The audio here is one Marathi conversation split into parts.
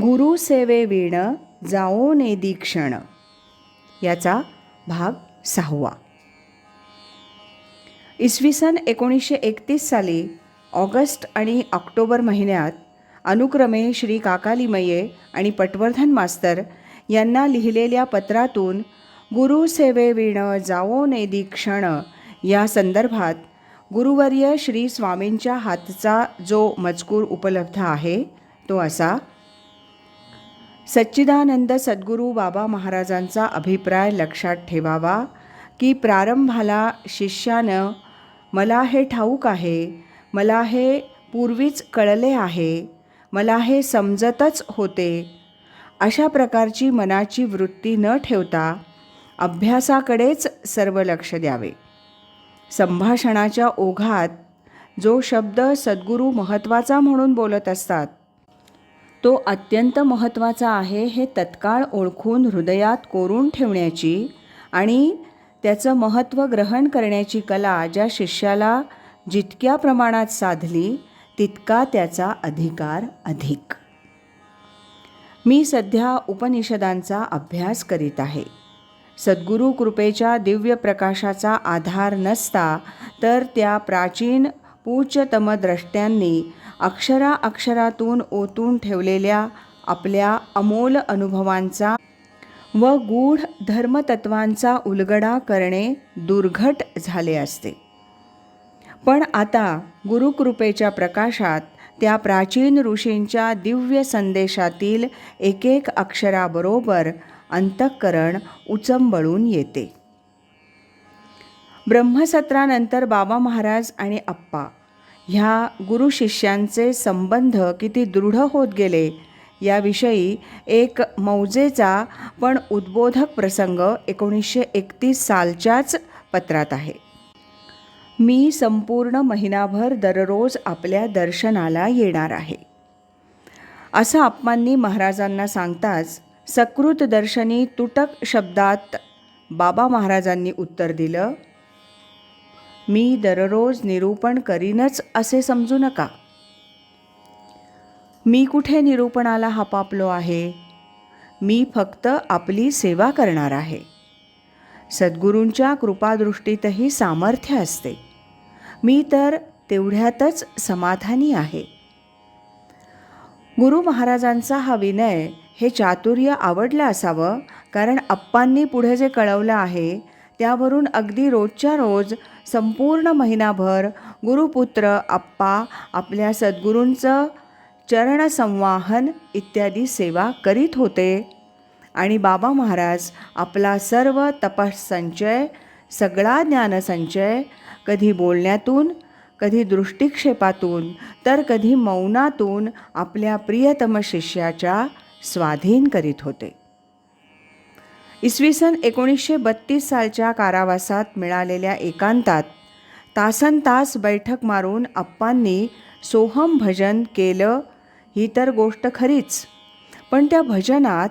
गुरु सेवे वीण जाओ नेदी क्षण. याचा भाग सहावा. इसवी सन एकोणीसशे एकतीस साली ऑगस्ट आणि ऑक्टोबर महिन्यात अनुक्रमे श्री काकालिमये आणि पटवर्धन मास्तर यांना लिहिलेल्या पत्रातून गुरु सेवे वीण जाओ नेदी क्षण या संदर्भात गुरुवर्य श्री स्वामींच्या हातचा जो मजकूर उपलब्ध आहे तो असा सच्चिदानंद सद्गुरू बाबा महाराजांचा अभिप्राय लक्षात ठेवावा की प्रारंभाला शिष्यानं मला हे ठाऊक आहे मला हे पूर्वीच कळले आहे मला हे समजतच होते. अशा प्रकारची मनाची वृत्ती न ठेवता अभ्यासाकडेच सर्व लक्ष द्यावे. संभाषणाच्या ओघात जो शब्द सद्गुरू महत्त्वाचा म्हणून बोलत असतात तो अत्यंत महत्त्वाचा आहे हे तत्काळ ओळखून हृदयात कोरून ठेवण्याची आणि त्याचं महत्त्व ग्रहण करण्याची कला ज्या शिष्याला जितक्या प्रमाणात साधली तितका त्याचा अधिकार अधिक. मी सध्या उपनिषदांचा अभ्यास करीत आहे. सद्गुरू कृपेच्या दिव्य प्रकाशाचा आधार नसता तर त्या प्राचीन पूज्यतमद्रष्ट्यांनी अक्षरा अक्षरातून ओतून ठेवलेल्या आपल्या अमोल अनुभवांचा व गूढ धर्मतत्वांचा उलगडा करणे दुर्घट झाले असते. पण आता गुरुकृपेच्या प्रकाशात त्या प्राचीन ऋषींच्या दिव्य संदेशातील एकेक अक्षराबरोबर अंतःकरण उचंबळून येते. ब्रह्मसत्रानंतर बाबा महाराज आणि अप्पा ह्या गुरु शिष्यांचे संबंध किती दृढ होत गेले याविषयी एक मौजेचा पण उद्बोधक प्रसंग एकोणीसशे एकतीस सालच्याच पत्रात आहे. मी संपूर्ण महिनाभर दररोज आपल्या दर्शनाला येणार आहे. असं आप्पांनी महाराजांना सांगताच सकृत दर्शनी तुटक शब्दात बाबा महाराजांनी उत्तर दिलं मी दररोज निरूपण करीनच असे समजू नका. मी कुठे निरूपणाला हपापलो आहे? मी फक्त आपली सेवा करणार आहे. सद्गुरूंच्या कृपादृष्टीतही सामर्थ्य असते. मी तर तेवढ्यातच समाधानी आहे. गुरु महाराजांचा हा विनय हे चातुर्य आवडलं असावं कारण अप्पांनी पुढे जे कळवलं आहे त्यावरून अगदी रोजच्या रोज संपूर्ण महिनाभर गुरुपुत्र आप्पा आपल्या सद्गुरूंचं चरणसंवाहन इत्यादी सेवा करीत होते. आणि बाबा महाराज आपला सर्व तपसंचय सगळा ज्ञानसंचय कधी बोलण्यातून कधी दृष्टिक्षेपातून तर कधी मौनातून आपल्या प्रियतम शिष्याच्या स्वाधीन करीत होते. इसवी सन एकोणीसशे बत्तीस सालच्या कारावासात मिळालेल्या एकांतात तासन तास बैठक मारून अप्पांनी सोहम भजन केलं ही तर गोष्ट खरीच. पण त्या भजनात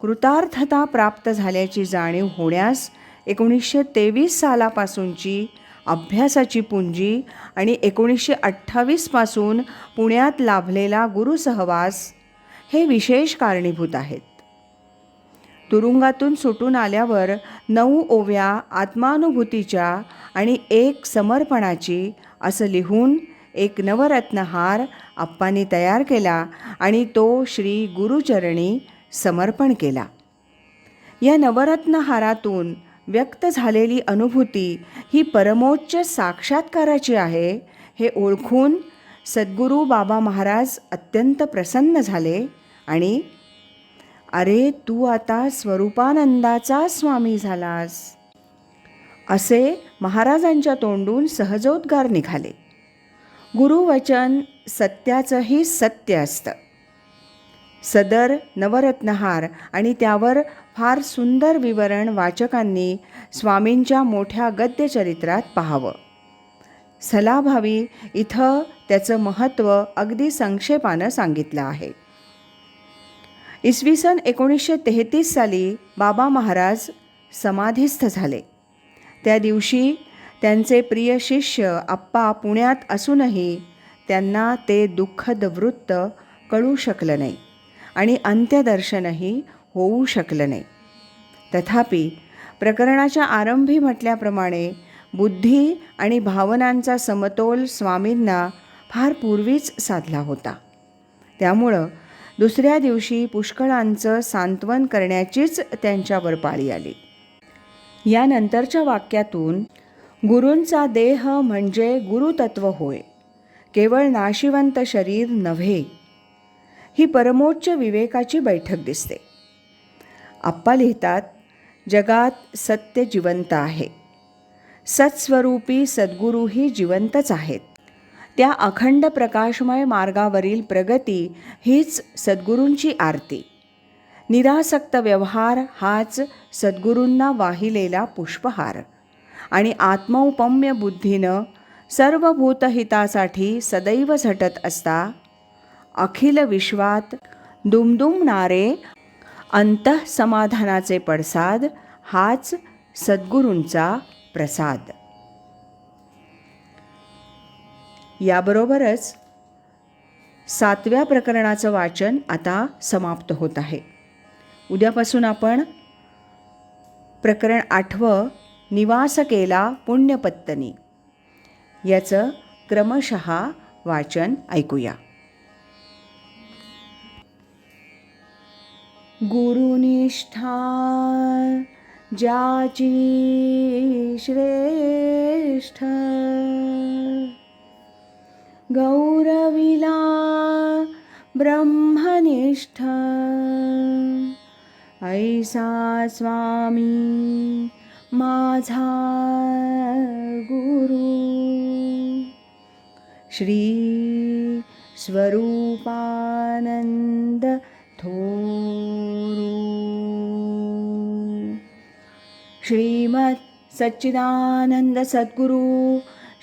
कृतार्थता प्राप्त झाल्याची जाणीव होण्यास एकोणीसशे तेवीस सालापासूनची अभ्यासाची पुंजी आणि एकोणीसशे अठ्ठावीसपासून पुण्यात लाभलेला गुरुसहवास हे विशेष कारणीभूत आहेत. तुरुंगातून सुटून आल्यावर नऊ ओव्या आत्मानुभूतीच्या आणि एक समर्पणाची असं लिहून एक नवरत्नहार आप्पांनी तयार केला आणि तो श्री गुरुचरणी समर्पण केला. या नवरत्नहारातून व्यक्त झालेली अनुभूती ही परमोच्च साक्षात्काराची आहे हे ओळखून सद्गुरू बाबा महाराज अत्यंत प्रसन्न झाले आणि अरे तू आता स्वरूपानंदाचा स्वामी झालास. असे महाराजांच्या तोंडून सहजोद्गार निघाले. गुरुवचन सत्याचंही सत्य असतं. सदर नवरत्नहार आणि त्यावर फार सुंदर विवरण वाचकांनी स्वामींच्या मोठ्या गद्यचरित्रात पाहावं. सलाभावी इथं त्याचं महत्त्व अगदी संक्षेपानं सांगितलं आहे. इसवी सन एकोणीसशे तेहतीस साली बाबा महाराज समाधीस्थ झाले. त्या दिवशी त्यांचे प्रिय शिष्य आप्पा पुण्यात असूनही त्यांना ते दुःखद वृत्त कळू शकलं नाही आणि अंत्यदर्शनही होऊ शकलं नाही. तथापि प्रकरणाच्या आरंभी म्हटल्याप्रमाणे बुद्धी आणि भावनांचा समतोल स्वामींना फार पूर्वीच साधला होता. त्यामुळं दुसऱ्या दिवशी पुष्कळांचं सांत्वन करण्याचीच त्यांच्यावर पाळी आली. यानंतरच्या वाक्यातून गुरूंचा देह म्हणजे गुरुतत्व होय केवळ नाशिवंत शरीर नव्हे ही परमोच्च विवेकाची बैठक दिसते. आप्पा लिहितात जगात सत्य जिवंत आहे. सत्स्वरूपी सद्गुरूही जिवंतच आहेत. त्या अखंड प्रकाशमय मार्गावरील प्रगती हीच सद्गुरूंची आरती. निरासक्त व्यवहार हाच सद्गुरूंना वाहिलेला पुष्पहार. आणि आत्मौपम्य बुद्धीनं सर्व भूतहितासाठी सदैव झटत असता अखिल विश्वात दुमदुमणारे अंतःसमाधानाचे पडसाद हाच सद्गुरूंचा प्रसाद. याबरोबरच सातव्या प्रकरणाचं वाचन आता समाप्त होत आहे. उद्यापासून आपण प्रकरण आठवं निवास केला पुण्यपत्तनी. याचं क्रमशः वाचन ऐकूया. गुरुनिष्ठा ज्याची श्रेष्ठ गौरविला ब्रह्मनिष्ठ। ऐसा स्वामी माझा गुरु। श्री स्वरूपानंद थोरु। श्रीमत सच्चिदानंद सद्गुरु